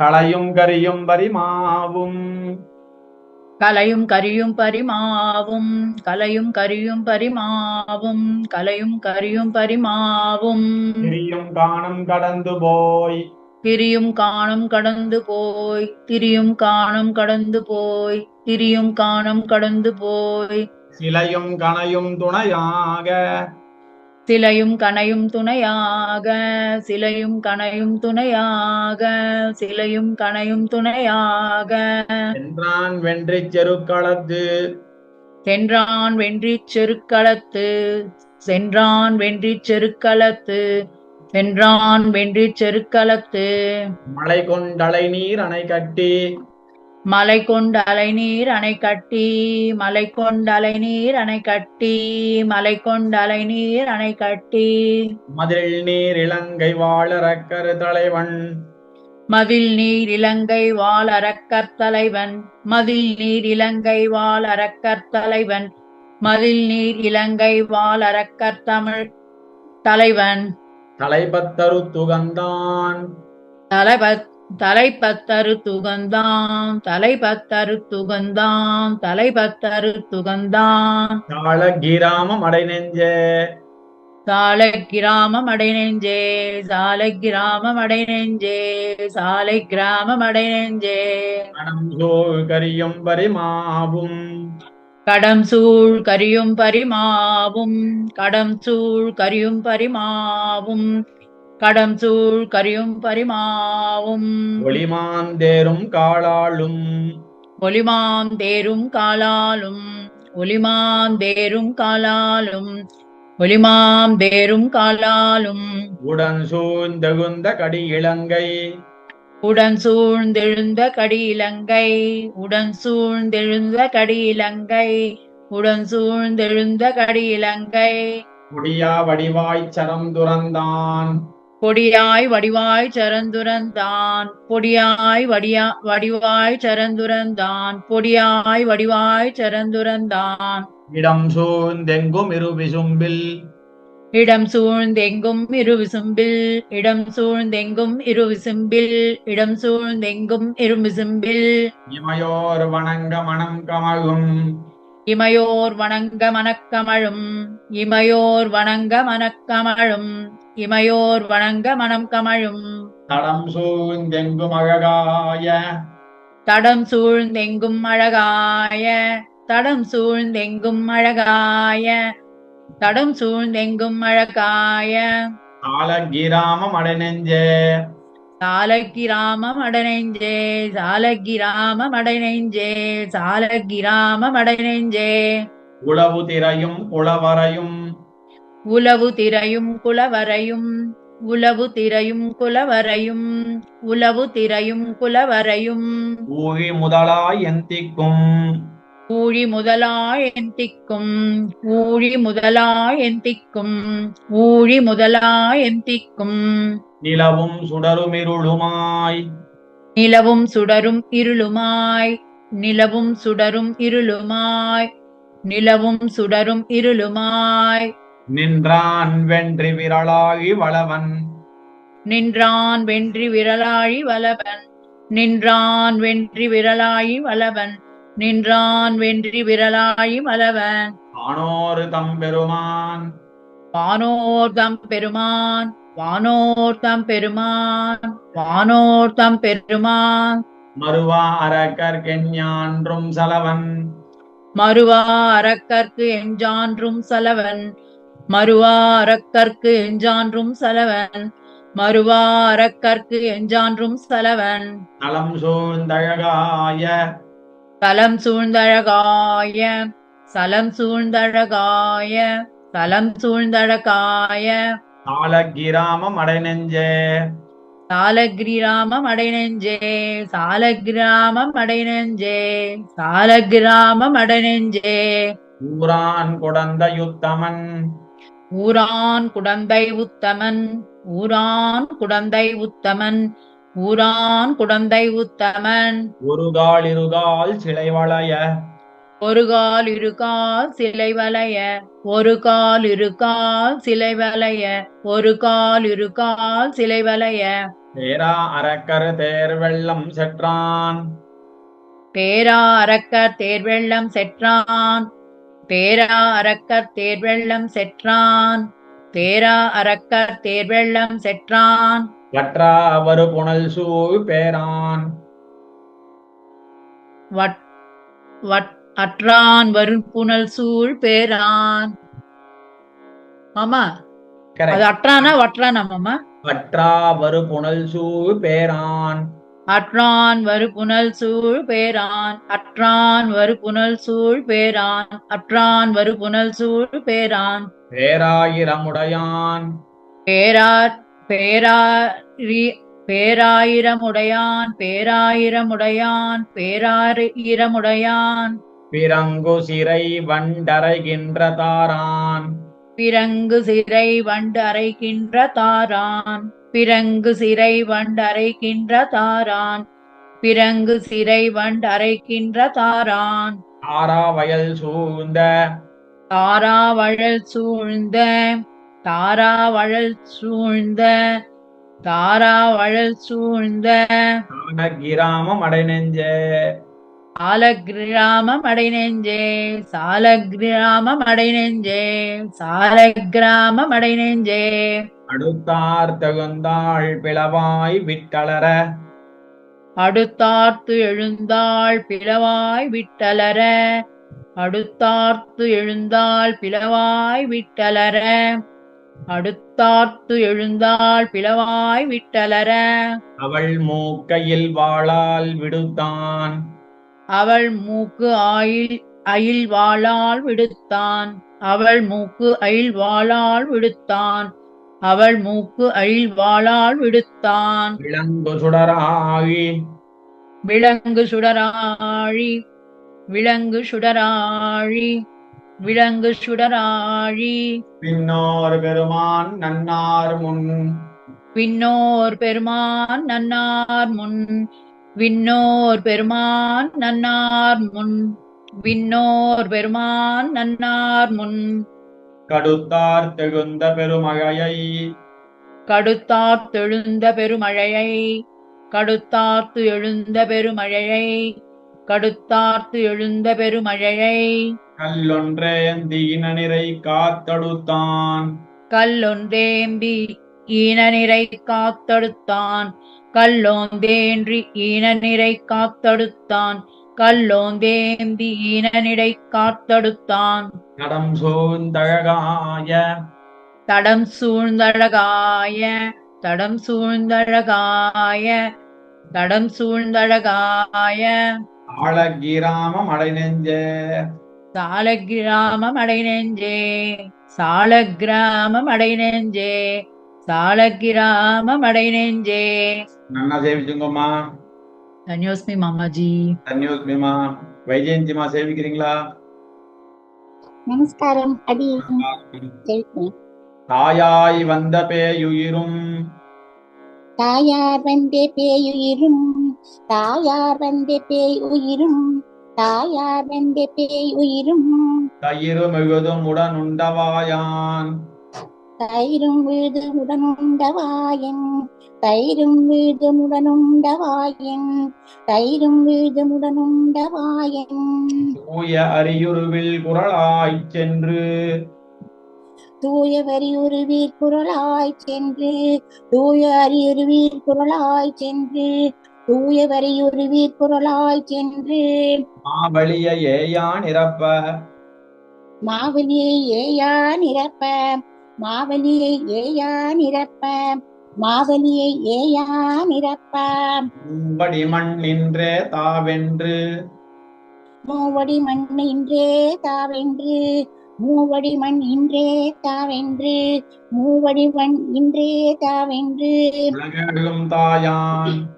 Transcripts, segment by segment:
களையும் கரியும் பரிமாவும். கலையும் கரியும் பரிமாவும் கலையும் கரியும் பரிமாவும் கலையும் கரியும் பரிமாவும். திரியும் காணும் கடந்து போய். திரியும் காணும் கடந்து போய் திரியும் காணும் கடந்து போய் திரியும் காணும் கடந்து போய். சிலையும் கனையும் துணையாக. சிலையும் கனையும் துணையாக சிலையும் கனையும் துணையாக சிலையும் கனையும் துணையாக. என்றான் வென்றிச் செருக்களத்து. சென்றான் வென்றிச் செருக்களத்து. சென்றான் வென்றிச் செருக்களத்து. சென்றான் வென்றிச் செருக்களத்து. மலை கொண்டலை நீர் அணை கட்டி மலை கொண்டலை நீர் அணை கட்டி மலை கொண்டலை நீர் அணை கட்டி மலை கொண்டலை நீர் அணை கட்டி. மதில் நீர் இலங்கை வாழறக்கரு தலைவன். மதில் நீர் இலங்கை வாழ் அரக்கர் தலைவன். மதில் நீர் இலங்கை வாழ் அரக்கர் தலைவன். மதில் நீர் இலங்கை வாழ் அரக்கர் தமிழ் தலைவன். தலைபத்தரு துகந்தான் தலைபத் தலைப்பத்தரு துகந்தான் தலைப்பத்தரு துகந்தான் தலைப்பத்தரு துகந்தான். தாள கிராமம் அடை நெஞ்சே. சாலை கிராமம் அடைநெஞ்சே சாலை கிராமம் அடைநெஞ்சே சாலை கிராமம் அடைநெஞ்சே சோழ் கரியும் பரிமாவும். கடம் சூழ் கரியும் பரிமாவும் கடம் சூழ் கரியும் பரிமாவும். கடம் சூழ் கரியும் பரிமாவும். ஒளிமாந்தேரும் காளாளும் ஒலிமாம் தேரும் காலாலும். ஒலிமாம் தேரும் காலாலும். ஒலிமாம் தேரும் காலாலும். உடன் சூழ்ந்தகுந்த கடி இலங்கை. உடன் சூழ்ந்தெழுந்த கடி இலங்கை. உடன் சூழ்ந்தெழுந்த கடி இலங்கை. உடன் சூழ்ந்தெழுந்த கடி இலங்கை. முடியா வடிவாய்ச் சரம் துறந்தான். பொடியாய் வடிவாய் சரந்துரந்தான் பொடியாய் வடியா வடிவாய் சரந்துரந்தான் பொடியாய் வடிவாய் சரந்துரந்தான் இடம் சூழ்ந்தெங்கும் இரு விசும்பில். இடம் சூழ்ந்தெங்கும் இரு விசும்பில். இடம் சூழ்ந்தெங்கும் இரு விசும்பில். இடம் சூழ்ந்தெங்கும் இரு விசும்பில். இமையோர் வணங்க மனம் கமழும் இமையோர் வணங்க மனக்கமழும் இமையோர் வணங்க மனக்கமழும் இமையோர் வணங்க மனம் கமழும். தடம் சூழ்ந்தெங்கும் அழகாய. தடம் சூழ்ந்தெங்கும் அழகாய. தடம் சூழ்ந்தெங்கும் அழகாய. தடம் சூழ்ந்தெங்கும் அழகாய. காலகிராமம் அடைநெஞ்சே. சாலக்கிராமம் அடநெஞ்சே. சாலக்கிராமம் அடநெஞ்சே. சாலக்கிராமம் அடநெஞ்சே. உளவு திரையும் உளவரையும் உலவு திரையும் குலவரையும் உலவு திரையும் குலவரையும் உலவு திரையும் குலவரையும். ஊழி முதலாய் எந்திக்கும் ஊழி முதலாய் எந்திக்கும் ஊழி முதலாய் எந்திக்கும் ஊழி முதலாய் எந்திக்கும் நிலவும் சுடருமிருளுமாய் நிலவும் சுடரும் இருளுமாய். நிலவும் சுடரும் இருளுமாய். நிலவும் சுடரும் இருளுமாய். நின்றான் வென்றி விரலாகி வளவன். நின்றான் வென்றி விரலாழி வலவன் நின்றான் வென்றி விரலாழி வலவன் நின்றான் வென்றி விரலாழி வலவன் ஆனோரு தம்பெருமான் வானோர் தம் பெருமான். வானோர் தம் பெருமான். வானோர் தம் பெருமான். மறுவா அரக்கற்கெஞ்ஞான்றும் சலவன். மறுவா அறக்கற்கு எஞ்சான்றும் சலவன். மறுவா அறக்கற்கு எஞ்சான்றும் சலவன். மறுவா அறக்கற்கு எஞ்சான்றும் சலவன். நலம் சூழ்ந்தழகாய. தலம் சூழ்ந்தழகாய. சலம் சூழ்ந்தழகாய. தலம் சூழ்ந்தழகாய. காலகிராமம் அடைநெஞ்சே. சாலகிராமம் அடைநெஞ்சே. சாலகிராமம் அடைநெஞ்சே. சாலகிராமம் அடைநெஞ்சே. ஊரான் குடந்த யுத்தமன். ஊரான் குடந்தை உத்தமன் ஊரான் குடந்தை உத்தமன் ஊரான் குடந்தை உத்தமன். ஒரு கால் இருகால் சிலை வளைய. ஒரு கால் இரு கால் சிலை வளைய. ஒரு கால் இரு கால் சிலை வளைய. ஒரு கால் இரு கால் சிலை வளைய. பேரா அரக்கர் தேர் வெள்ளம் செற்றான். பேரா அரக்கர் தேர்வெள்ளம் செற்றான். பேரா அரக்கர் தேர்வெள்ளம் செற்றான். பேரா அரக்கர் தேர்வெள்ளம் செற்றான். வற்றா வரு புனல் சூழ் பேரான். அற்றான் வரும் புனல் சூழ் பேரான். மாமா அது. அற்றானா வற்றானா மாமா? வற்றா வரு புனல் சூழ் பேரான். அற்றான் வரு புனல் சூழ் பேரான் அற்றான் வரு புனல் சூழ் பேரான் அற்றான் வரு புனல் சூழ் பேரான். பேராயிரமுடையான். பேரார் பேராரி பேராயிரமுடையான் பேராயிரமுடையான் பேராயிரமுடையான். பிறங்கு சிறை வண்டரைகின்ற தாரான். பிறங்கு சிறை வண்டு அரைக்கின்ற தாரான். பிறங்கு சிறை வண்டு அரைக்கின்ற தாரான். பிறங்கு சிறை வண்டு அரைக்கின்ற தாரான். ஆரா வயல் சூழ்ந்த. தாராவழல் சூழ்ந்த. தாராவழல் சூழ்ந்த. தாராவழல் சூழ்ந்த. கிராமம் அடைநெஞ்சே சாலக்கிராமம் அடைநெஞ்சே சாலக்கிராமம் அடைநெஞ்சே சாலக்கிராமம் அடைநெஞ்சே அடுத்தார் தகுந்தாள் பிளவாய் விட்டளர அடுத்தார்த்து எழுந்தாள் பிளவாய் விட்டலர அடுத்தார்த்து எழுந்தாள் பிளவாய் விட்டலர அடுத்தார்த்து எழுந்தாள் பிளவாய் விட்டலர அவள் மூக்கையில் வாளால் விடுத்தான். அவள் மூக்கு ஆயில் அயில் வாளால் விடுத்தான். அவள் மூக்கு அயில் வாளால் விடுத்தான். அவள் மூக்கு அயில் வாளால் விடுத்தான். விளங்கு சுடராகி விலங்கு சுடராழி. விலங்கு சுடராழி. விலங்கு சுடராழி. பின்னோர் பெருமான் நன்னார் முன். விண்ணோர் பெருமான் நன்னார் முன். விண்ணோர் பெருமான் நன்னார் முன். விண்ணோர் பெருமான் நன்னார் முன். கடுத்தார் தெகுந்த பெருமகையை கடுத்தார்த்து எழுந்த பெருமழையை. கடுத்தார்த்து எழுந்த பெருமழையை. கடுத்தார்த்து எழுந்த பெருமழையை. கல்லொன்றேந்தீன நிறை காத்தடுத்தான். கல்லொன்றேம்பி ஈனநிறை காத்தடுத்தான். கல்லோந்தேன்றி ஈனநிறை காத்தடுத்தான். கல்லோந்தேந்தி ஈனநிறை காத்தடுத்தான். நடம் சூழ்ந்தழகாய. தடம் சூழ்ந்தழகாய. தடம் சூழ்ந்தழகாய. தடம் சூழ்ந்தழகாய. ஆழகிராமம் அடைநெஞ்சே. சாலக்கிராமம் அடைநெஞ்சே. சாலக்கிராமம் அடைநெஞ்சே. சாலக்கிராமம் அடைநெஞ்சே. நன்னா சேவிச்சுங்கம்மா. தன்யோஸ்மி மாமாஜி. தன்யோஸ்மிமா வைஜெயந்திமா சேவிக்கிறீங்களா? நமஸ்காரம் அடி. தாயாய் வந்த பேயுயிரும். தாயார் வந்தே பேயுயிரும். தாயார் வந்தே பேய் உயிரும் தாயார் வந்தே பேய் உயிரும் தயிரு மிகுதும் உடனுண்டவாயான் தயிரும் வீடு உடனுண்டவாயன் தயிரும் வீடு உடனுண்டவாயன் தயிரும் வீடு உடனுண்டவாயன் தூய அரியுருவில் குரலாய்ச் சென்று. தூய வரியுருவீர் குரலாய் சென்று. தூய அரியுருவீர் குரலாய் சென்று. தூய வரியுருவீர் குரலாய் சென்று. மாவலிய ஏயான் இறப்ப மாவலியை ஏயா நிரப்ப. மாவலியை ஏயா நிரப்ப மாவலியை ஏயா நிரப்ப. மண் நின்றே தாவென்று. மூவடி மண் இன்றே தாவென்று மூவடி மண் இன்றே தாவென்று மூவடி மண் இன்றே தாவென்று. உலகெழும் தாயான்.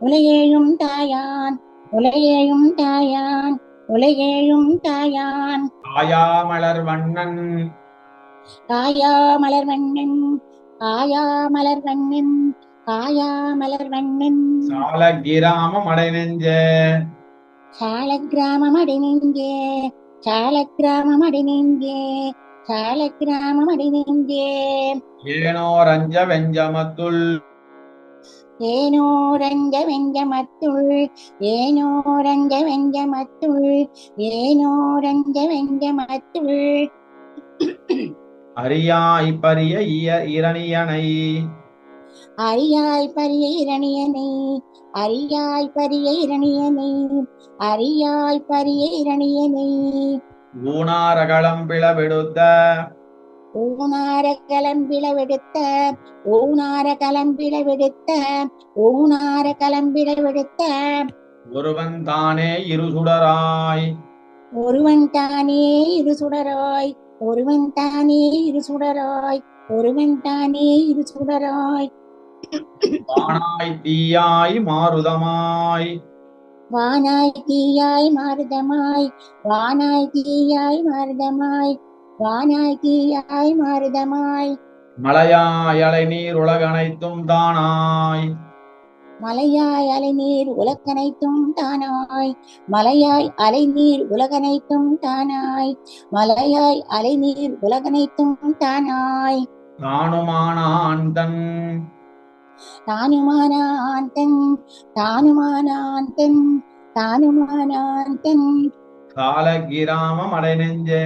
உலகேழும் தாயான் உலகேழும் தாயான் உலகேழும் தாயான். தாயாமலர் வண்ணன். காயா மலர் வண்ணன் காயா மலர் வண்ணன் காயா மலர் வண்ணன் சால கிராமம் அடைநெஞ்சே சால கிராமம் அடைநெஞ்சே சால கிராமம் அடைநெஞ்சே சால கிராமம் அடைநெஞ்சே ஏனோர் அஞ்ச வெஞ்சமத்துள். ஏனோரஞ்ச வெஞ்சமத்துள் ஏனோரஞ்ச வெஞ்சமத்துள் ஏனோரஞ்ச வெஞ்சமத்துள். அரியாய் பரிய இரணியனை. அரியாய் பரிய இரணியனை அரியாய் பரிய இரணியனை அரியாய் பரிய இரணியனை. ஊனாரகளம் பிளவெடுத்த. ஊனார கலம்பில வெடுத்த ஊனார கலம்பில வெடுத்த ஊனார கலம்பில வெடுத்த ஒருவன் தானே இருசுடராய். ஒருவன் தானே இரு சுடராய் ஒருவன் தானே இரு சுடராய் ஒருவன் தானே இரு சுடராய். வானாய் தீயாய் மாருதமாய். வானாய் தீயாய் மாருதமாய் வானாய் தீயாய் மாருதமாய் வானாய் தீயாய் மாருதமாய். மலையாய் அலை நீர் உலகனைத்தும் தானாய். மலையாய் அலைநீர் உலகனைத்தும் தானாய். மலையாய் அலைநீர் உலகனைத்தும் தானாய். மலையாய் அலைநீர் உலகனைத்தும் தானாய். தானுமானான் தன். தானுமானான் தன். தானுமானான் தன். தானுமானான் தன். கால கிராமம் அடைநெஞ்சே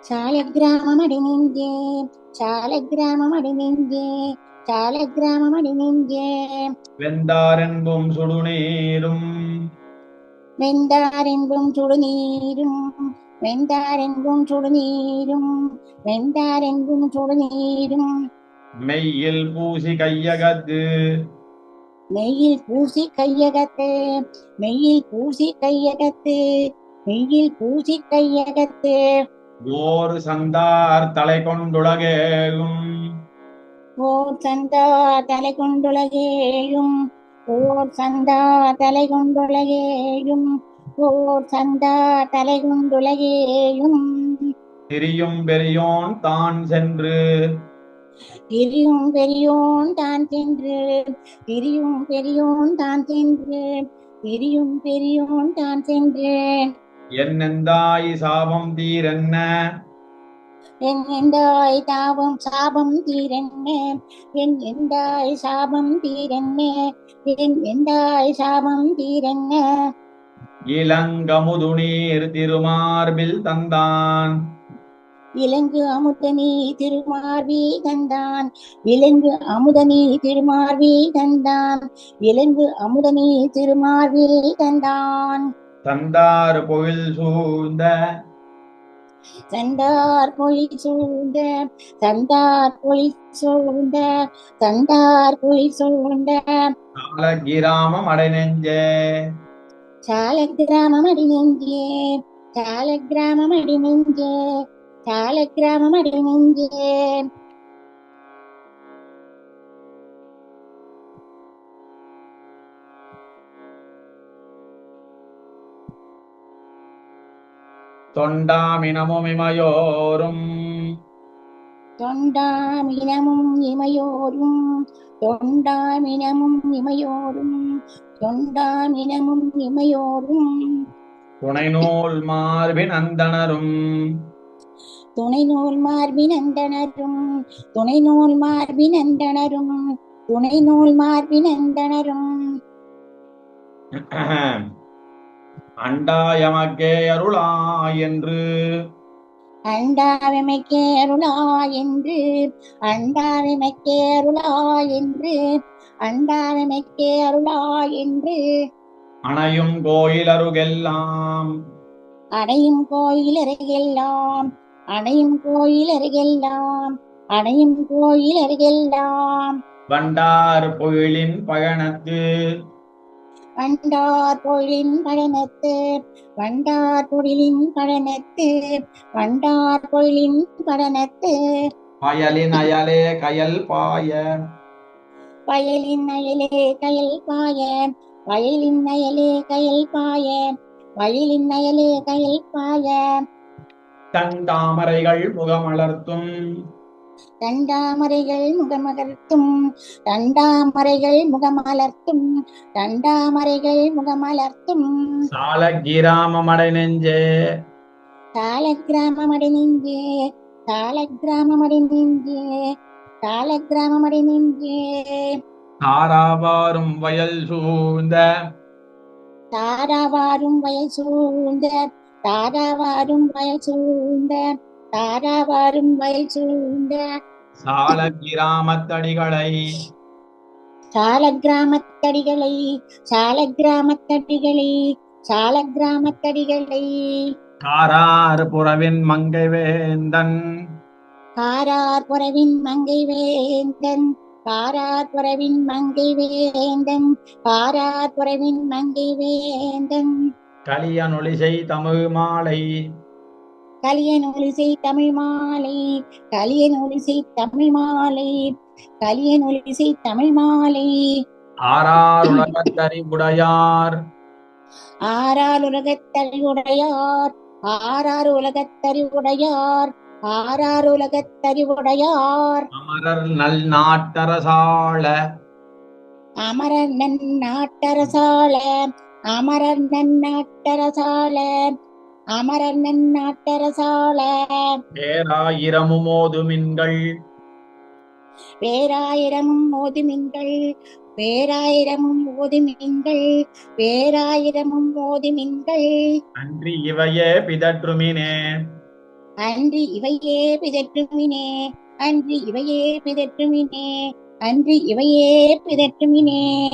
சால கிராமம் அடிநெஞ்சே சால கிராமம் அடிநெஞ்சே சால கிராமம் அடிநெஞ்சே வெந்தாரென்பும் சுடுநீரும். வெந்தாரென்பும் சுடுநீரும். வெந்தாரென்பும் சுடுநீரும். வெந்தாரென்பும் சுடுநீரும். மெய்யில் பூசி கையகத்து. மெய்யில் பூசி கையகத்து. மெய்யில் பூசி கையகத்து. மெய்யில் பூசி கையகத்து. ஓர் சந்தார் தலை கொண்டுலகேகும் ஓர் சந்தா தலை கொண்டுலகேயும் ஓர் சந்தா தலை கொண்டுலகேயும் ஓர் சந்தா தலை கொண்டுலகேயும் திரியும் பெரியோன் தான் சென்று. திரியும் பெரியோன் தான் சென்று. திரியும் பெரியோன் தான் சென்று. திரியும் பெரியோன் தான் சென்று. என்னெந்தாய் சாபம் தீரென்ன என் எந்தாய் தாபம் சாபம் தீரென்ன? என் எந்தாய் சாபம் தீரென்ன? என் எந்தாய் சாபம் தீரென்ன? இளங்கமுது நீர் திருமார்பில் தந்தான். இலங்கு அமுதனி திருமார்வி தந்தான். இலங்கு அமுதனி திருமார்வி தந்தான். இலங்கு அமுதனி திருமார்வி தந்தான். தந்தார் பொழில் சூழ்ந்த தந்தார் பொழி சூழ்ந்த தந்தார் பொழி சூழ்ந்த தந்தார் பொழி சூழ்ந்த. கால கிராமம் அடைநெஞ்சே சால கிராமம் அடி நெஞ்சே சால கிராமம் தொண்டாமினமும் இமையோரும். தொண்டாமினமும் இமையோரும். தொண்டாமினமும் இமையோரும். தொண்டாமினமும் இமையோரும். துணை நூல் மார்பின் அந்தணரும். துணை நூல் மார்பின் அந்தணரும். துணை நூல் மார்பின் அந்தணரும். துணை நூல் மார்பின் அந்தணரும். அண்டாயமக்கே அருளா என்று. அண்டாவிமைக்கே அருளா என்று. அண்டாவிமைக்கே அருளா என்று. அண்டாவிமைக்கே அருளா என்று. அணையும் கோயில் அருகெல்லாம். அடையும் கோயில் அருகெல்லாம். அடையும் கோயில் அருகெல்லாம். அடையும் கோயில் அருகெல்லாம். வண்டார் பொழிலின் பயணத்து. வண்டார் பொழிலின் பழனத்து வண்டார் பொழிலின் பழனத்து வண்டார் பொழிலின் பழனத்து பயலின் அயலே கயல் பாய. வயலின் அயலே கயல் பாய வயலின் அயலே கயல் பாய வயலின் அயலே கயல் பாய. தண்டாமரைகள் முகமலர்த்தும். தண்டாமரைகள் முகமலர்த்தும் தண்டாமரைகள் முகமலர்த்தும் தண்டாமரைகள் முகமலர்த்தும் சால கிராமம் அடைநெஞ்சே தாள கிராமமடை நெஞ்சே தாள கிராமமடை நெஞ்சே தாள கிராமமடை நெஞ்சே தாராவாரும் வயல் சூழ்ந்த தாராவாரும் வயல் சூழ்ந்த தாராவாரும் வயல் சூழ்ந்த தாராவாரும் வயல் சூழ்ந்த சால கிராமத்தடிகளை சால கிராமத்தடிகளை சால கிராமத்தடிகளை சால கிராமத்தடிகளை காரார் புறவின் மங்கை வேந்தன். காரார் புறவின் மங்கை வேந்தன். காரார் புறவின் மங்கை வேந்தன். காரார் புறவின் மங்கை வேந்தன். கலியனொலிசை தமிழ் மாலை. கலியன் ஒலிசை தமிழ் மாலை கலியன் ஒலிசை தமிழ் மாலை கலியன் ஒலிசை தமிழ் மாலை ஆறார் உலகத்தறிவுடையார் ஆறார் உலகத்தறிவுடையார் ஆறார் உலகத்தறிவுடையார் ஆறார் உலகத்தறிவுடையார் அமரர் நல் நாட்டரசாள அமரர் நன் நாட்டரசால அமரர் நன் நாட்டரசால அமரர் நன் நாட்டரசால. பேராயிரமும் ஓதுமின்கள் பேராயிரமும் ஓதுமின்கள் பேராயிரமும் ஓதுமின்கள் பேராயிரமும் ஓதுமின்கள் அன்றி இவையே பிதற்றுமினே. அன்றி இவையே பிதற்றுமினே. அன்றி இவையே பிதற்றுமினே. அன்றி இவையே பிதற்றுமினே.